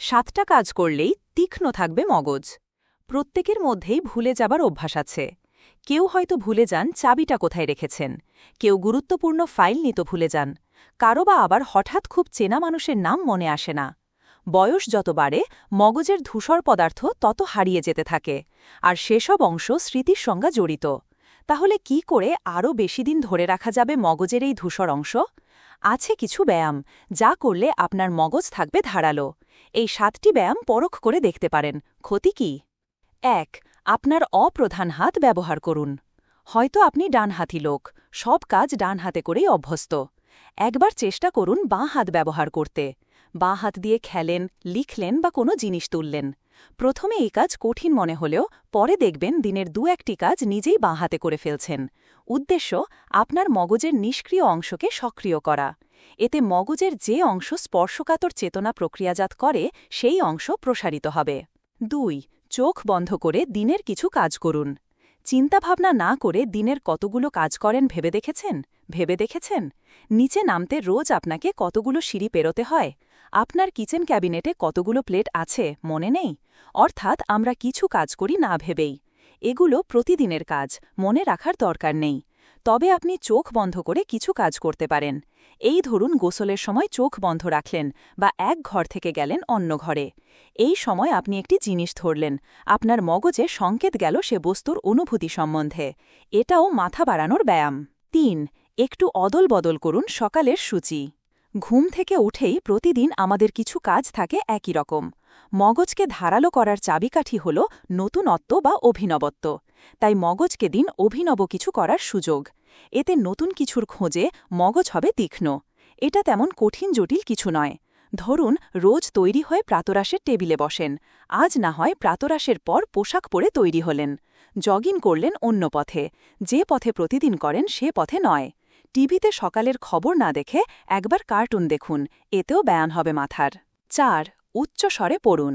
সাতটা কাজ করলেই তীক্ষ্ণ থাকবে মগজ। প্রত্যেকের মধ্যেই ভুলে যাবার অভ্যাস আছে। কেউ হয়তো ভুলে যান চাবিটা কোথায় রেখেছেন। কেউ গুরুত্বপূর্ণ ফাইল নিত ভুলে যান। কারও বা আবার হঠাৎ খুব চেনা মানুষের নাম মনে আসে না। বয়স যত বাড়ে, মগজের ধূসর পদার্থ তত হারিয়ে যেতে থাকে। আর সেসব অংশ স্মৃতির সঙ্গে জড়িত। তাহলে কি করে আরও বেশি দিন ধরে রাখা যাবে মগজের এই ধূসর অংশ? আছে কিছু ব্যায়াম, যা করলে আপনার মগজ থাকবে ধারালো। এই সাতটি ব্যায়াম পরখ করে দেখতে পারেন। ক্ষতি কি? এক, আপনার অপ্রধান হাত ব্যবহার করুন। হয়তো আপনি ডানহাতি লোক, সব কাজ ডান হাতে করেই অভ্যস্ত। একবার চেষ্টা করুন বাঁ হাত ব্যবহার করতে। বাঁ হাত দিয়ে খেলেন, লিখলেন বা কোনো জিনিস তুললেন। প্রথমে এই কাজ কঠিন মনে হলেও পরে দেখবেন দিনের দু একটি কাজ নিজেই বাঁ হাতে করে ফেলছেন। উদ্দেশ্য, আপনার মগজের নিষ্ক্রিয় অংশকে সক্রিয় করা। এতে মগজের যে অংশ স্পর্শকাতর চেতনা প্রক্রিয়াজাত করে, সেই অংশ প্রসারিত হবে। দুই, চোখ বন্ধ করে দিনের কিছু কাজ করুন। চিন্তাভাবনা না করে দিনের কতগুলো কাজ করেন ভেবে দেখেছেন? ভেবে দেখেছেন? নিচে নামতে রোজ আপনাকে কতগুলো সিঁড়ি পেরোতে হয়? আপনার কিচেন ক্যাবিনেটে কতগুলো প্লেট আছে, মনে নেই? অর্থাৎ আমরা কিছু কাজ করি না ভেবেই। এগুলো প্রতিদিনের কাজ, মনে রাখার দরকার নেই। তবে আপনি চোখ বন্ধ করে কিছু কাজ করতে পারেন। এই ধরুন গোসলের সময় চোখ বন্ধ রাখলেন বা এক ঘর থেকে গেলেন অন্য ঘরে। এই সময় আপনি একটি জিনিস ধরলেন। আপনার মগজে সংকেত গেল সে বস্তুর অনুভূতি সম্বন্ধে। এটাও মাথা বাড়ানোর ব্যায়াম। তিন, একটু অদল বদল করুন সকালের সূচি। ঘুম থেকে উঠেই প্রতিদিন আমাদের কিছু কাজ থাকে একই রকম। মগজকে ধারালো করার চাবিকাঠি হল নতুনত্ব বা অভিনবত্ব। তাই মগজকে দিন অভিনব কিছু করার সুযোগ। এতে নতুন কিছুর খোঁজে মগজ হবে তীক্ষ্ণ। এটা তেমন কঠিন, জটিল কিছু নয়। ধরুন, রোজ তৈরি হয়ে প্রাতরাশের টেবিলে বসেন। আজ না হয় প্রাতরাশের পর পোশাক পরে তৈরি হলেন। জগিং করলেন অন্য পথে। যে পথে প্রতিদিন করেন সে পথে নয়। টিভিতে সকালের খবর না দেখে একবার কার্টুন দেখুন, এতেও ব্যায়ান হবে মাথার। চার উচ্চস্বরে পড়ুন।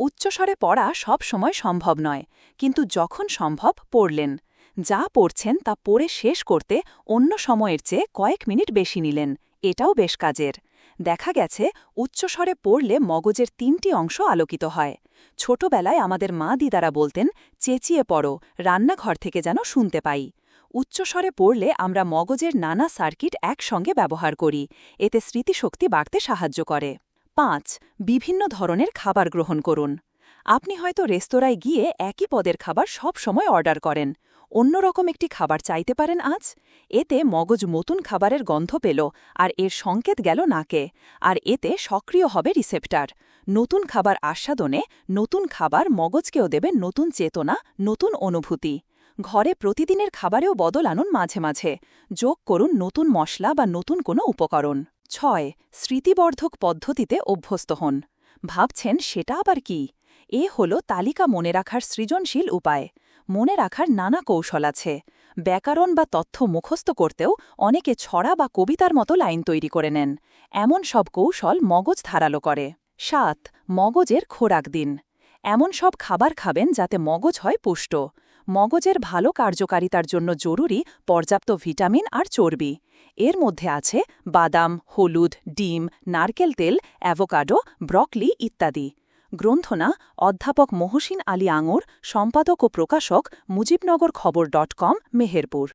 উচ্চস্বরে পড়া সব সময় সম্ভব নয়, কিন্তু যখন সম্ভব পড়লেন। যা পড়ছেন তা পড়ে শেষ করতে অন্য সময়ের চেয়ে কয়েক মিনিট বেশি নিলেন, এটাও বেশ কাজের। দেখা গেছে উচ্চস্বরে পড়লে মগজের তিনটি অংশ আলোকিত হয়। ছোটবেলায় আমাদের মা দিদারা বলতেন, চেঁচিয়ে পড়ো, রান্নাঘর থেকে যেন শুনতে পাই। উচ্চস্বরে পড়লে আমরা মগজের নানা সার্কিট একসঙ্গে ব্যবহার করি। এতে স্মৃতিশক্তি বাড়তে সাহায্য করে। পাঁচ, বিভিন্ন ধরনের খাবার গ্রহণ করুন। আপনি হয়তো রেস্তোরাঁয় গিয়ে একই পদের খাবার সব সময় অর্ডার করেন। অন্যরকম একটি খাবার চাইতে পারেন আজ? এতে মগজ নতুন খাবারের গন্ধ পেল আর এর সংকেত গেল নাকে। আর এতে সক্রিয় হবে রিসেপ্টার। নতুন খাবার আস্বাদনে নতুন খাবার মগজকেও দেবে নতুন চেতনা, নতুন অনুভূতি। ঘরে প্রতিদিনের খাবারেও বদল আনুন মাঝে মাঝে। যোগ করুন নতুন মশলা বা নতুন কোনো উপকরণ। ছয়, স্মৃতিবর্ধক পদ্ধতিতে অভ্যস্ত হন। ভাবছেন সেটা আবার কি? এ হল তালিকা মনে রাখার সৃজনশীল উপায়। মনে রাখার নানা কৌশল আছে। ব্যাকরণ বা তথ্য মুখস্থ করতেও অনেকে ছড়া বা কবিতার মতো লাইন তৈরি করে নেন। এমন সব কৌশল মগজ ধারালো করে। সাত, মগজের খোরাক দিন। এমন সব খাবার খাবেন যাতে মগজ হয় পুষ্ট। মগজের ভালো কার্যকারিতার জন্য জরুরি পর্যাপ্ত ভিটামিন আর চর্বি। এর মধ্যে আছে বাদাম, হলুদ, ডিম, নারকেল তেল, অ্যাভোকাডো, ব্রকলি ইত্যাদি। গ্রন্থনা অধ্যাপক মহসিন আলী আঙুর, সম্পাদক ও প্রকাশক মুজিবনগর খবর ডট কম, মেহেরপুর।